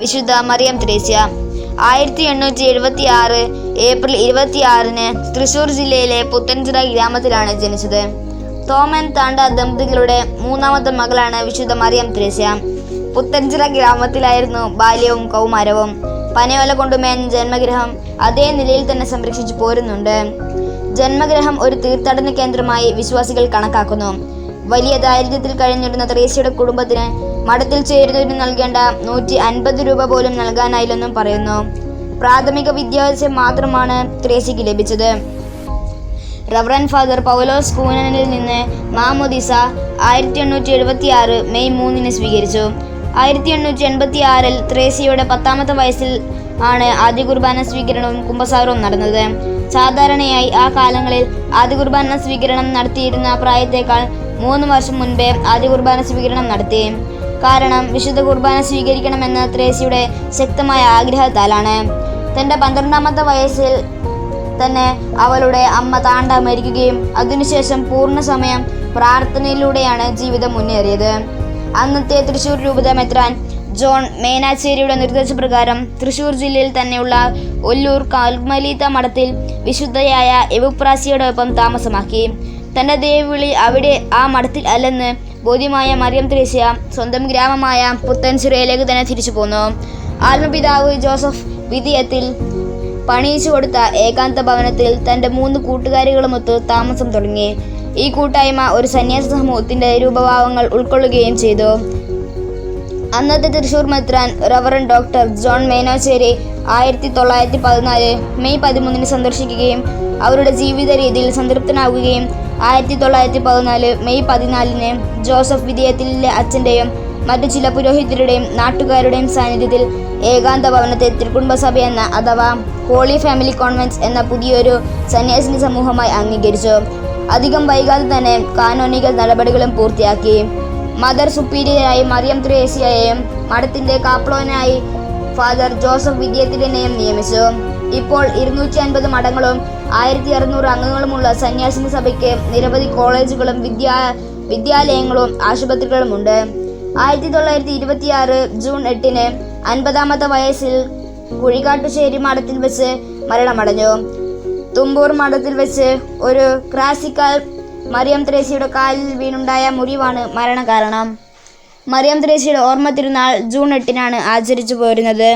വിശുദ്ധ മറിയം ത്രേസ്യ. ആയിരത്തി എണ്ണൂറ്റി എഴുപത്തി ആറ് ഏപ്രിൽ ഇരുപത്തിയാറിന് തൃശൂർ ജില്ലയിലെ പുത്തൻചിറ ഗ്രാമത്തിലാണ് ജനിച്ചത്. തോമൻ താണ്ട ദമ്പതികളുടെ മൂന്നാമത്തെ മകളാണ് വിശുദ്ധ മറിയം ത്രേസ്യ. പുത്തൻചിറ ഗ്രാമത്തിലായിരുന്നു ബാല്യവും കൗമാരവും. പനയോല കൊണ്ടുമേൻ ജന്മഗ്രഹം അതേ നിലയിൽ തന്നെ സംരക്ഷിച്ചു പോരുന്നുണ്ട്. ജന്മഗ്രഹം ഒരു തീർത്ഥാടന കേന്ദ്രമായി വിശ്വാസികൾ കണക്കാക്കുന്നു. വലിയ ദാരിദ്ര്യത്തിൽ കഴിഞ്ഞിരുന്ന ത്രേസ്യയുടെ കുടുംബത്തിന് മഠത്തിൽ ചേരുന്നതിന് നൽകേണ്ട നൂറ്റി അൻപത് രൂപ പോലും നൽകാനായില്ലെന്നും പറയുന്നു. പ്രാഥമിക വിദ്യാഭ്യാസം മാത്രമാണ് ത്രേസിക്ക് ലഭിച്ചത്. റവറൻ ഫാദർ പൗലോസ് കൂനനിൽ നിന്ന് മാമോദിസ ആയിരത്തി എണ്ണൂറ്റി എഴുപത്തി ആറ് മെയ് മൂന്നിന് സ്വീകരിച്ചു. ആയിരത്തി എണ്ണൂറ്റി എൺപത്തി ആറിൽ ത്രേസിയുടെ പത്താമത്തെ വയസ്സിൽ ആണ് ആദ്യ കുർബാന സ്വീകരണവും കുമ്പസാരവും നടന്നത്. സാധാരണയായി ആ കാലങ്ങളിൽ ആദ്യ കുർബാന സ്വീകരണം നടത്തിയിരുന്ന പ്രായത്തേക്കാൾ മൂന്ന് വർഷം മുൻപേ ആദ്യ കുർബാന സ്വീകരണം നടത്തി. കാരണം വിശുദ്ധ കുർബാന സ്വീകരിക്കണമെന്ന ത്രേസിയുടെ ശക്തമായ ആഗ്രഹത്താലാണ്. തന്റെ പന്ത്രണ്ടാമത്തെ വയസ്സിൽ തന്നെ അവളുടെ അമ്മ താണ്ട മരിക്കുകയും അതിനുശേഷം പൂർണ സമയം പ്രാർത്ഥനയിലൂടെയാണ് ജീവിതം മുന്നേറിയത്. അന്നത്തെ തൃശൂർ രൂപത മെത്രാൻ ജോൺ മേനാച്ചേരിയുടെ നിർദ്ദേശപ്രകാരം തൃശൂർ ജില്ലയിൽ തന്നെയുള്ള ഒല്ലൂർ കാൽമലീത്ത മഠത്തിൽ വിശുദ്ധയായ എവുപ്രാസിയോടൊപ്പം താമസമാക്കി. തന്റെ ദേവിളി അവിടെ ആ മഠത്തിൽ അല്ലെന്ന് ബോധ്യമായ മറിയം ത്രേസ്യ സ്വന്തം ഗ്രാമമായ പുത്തൻസുരയിലേക്ക് തന്നെ തിരിച്ചു പോന്നു. ആത്മപിതാവ് ജോസഫ് വിധിയത്തിൽ പണിയിച്ചു കൊടുത്ത ഏകാന്ത ഭവനത്തിൽ തന്റെ മൂന്ന് കൂട്ടുകാരികളുമൊത്ത് താമസം തുടങ്ങി. ഈ കൂട്ടായ്മ ഒരു സന്യാസ സമൂഹത്തിന്റെ രൂപഭാവങ്ങൾ ഉൾക്കൊള്ളുകയും ചെയ്തു. അന്നത്തെ തൃശൂർ മെത്രാൻ റവറൻ ഡോക്ടർ ജോൺ മേനോച്ചേരി ആയിരത്തി തൊള്ളായിരത്തി പതിനാല് മെയ് പതിമൂന്നിന് സന്ദർശിക്കുകയും അവരുടെ ജീവിത രീതിയിൽ സംതൃപ്തനാകുകയും ആയിരത്തി തൊള്ളായിരത്തി പതിനാല് മെയ് പതിനാലിന് ജോസഫ് വിധേയത്തിലെ അച്ഛന്റെയും മറ്റു ചില പുരോഹിതരുടെയും നാട്ടുകാരുടെയും സാന്നിധ്യത്തിൽ ഏകാന്ത ഭവനത്തെ തിരുക്കുടുംബസഭ എന്ന അഥവാ ഹോളി ഫാമിലി കോൺവെന്റ്സ് എന്ന പുതിയൊരു സന്യാസിനി സമൂഹമായി അംഗീകരിച്ചു. അധികം വൈകാതെ തന്നെ കാനോനിക നടപടികളും പൂർത്തിയാക്കി. മദർ സുപ്പീരിയറായി മറിയം ത്രേസ്യയെയും മഠത്തിന്റെ കാപ്ലോനായി ഫാദർ ജോസഫ് വിദ്യത്തിനെയും നിയമിച്ചു. ഇപ്പോൾ ഇരുന്നൂറ്റി അൻപത് മഠങ്ങളും ആയിരത്തി അറുന്നൂറ് അംഗങ്ങളുമുള്ള സന്യാസിനി സഭയ്ക്ക് നിരവധി കോളേജുകളും വിദ്യാ വിദ്യാലയങ്ങളും ആശുപത്രികളുമുണ്ട്. ആയിരത്തി തൊള്ളായിരത്തി ഇരുപത്തിയാറ് ജൂൺ എട്ടിന് അൻപതാമത്തെ വയസ്സിൽ കുഴിക്കാട്ടുശ്ശേരി മഠത്തിൽ വെച്ച് മരണമടഞ്ഞു. തുമ്പൂർ മഠത്തിൽ വെച്ച് ഒരു ക്രാസിക്കൽ മറിയം ത്രേസ്യയുടെ കാലിൽ വീണുണ്ടായ മുറിവാണ് മരണകാരണം. മറിയം ത്രേസ്യയുടെ ഓർമ്മ തിരുനാൾ ജൂൺ എട്ടിനാണ് ആചരിച്ചു പോരുന്നത്.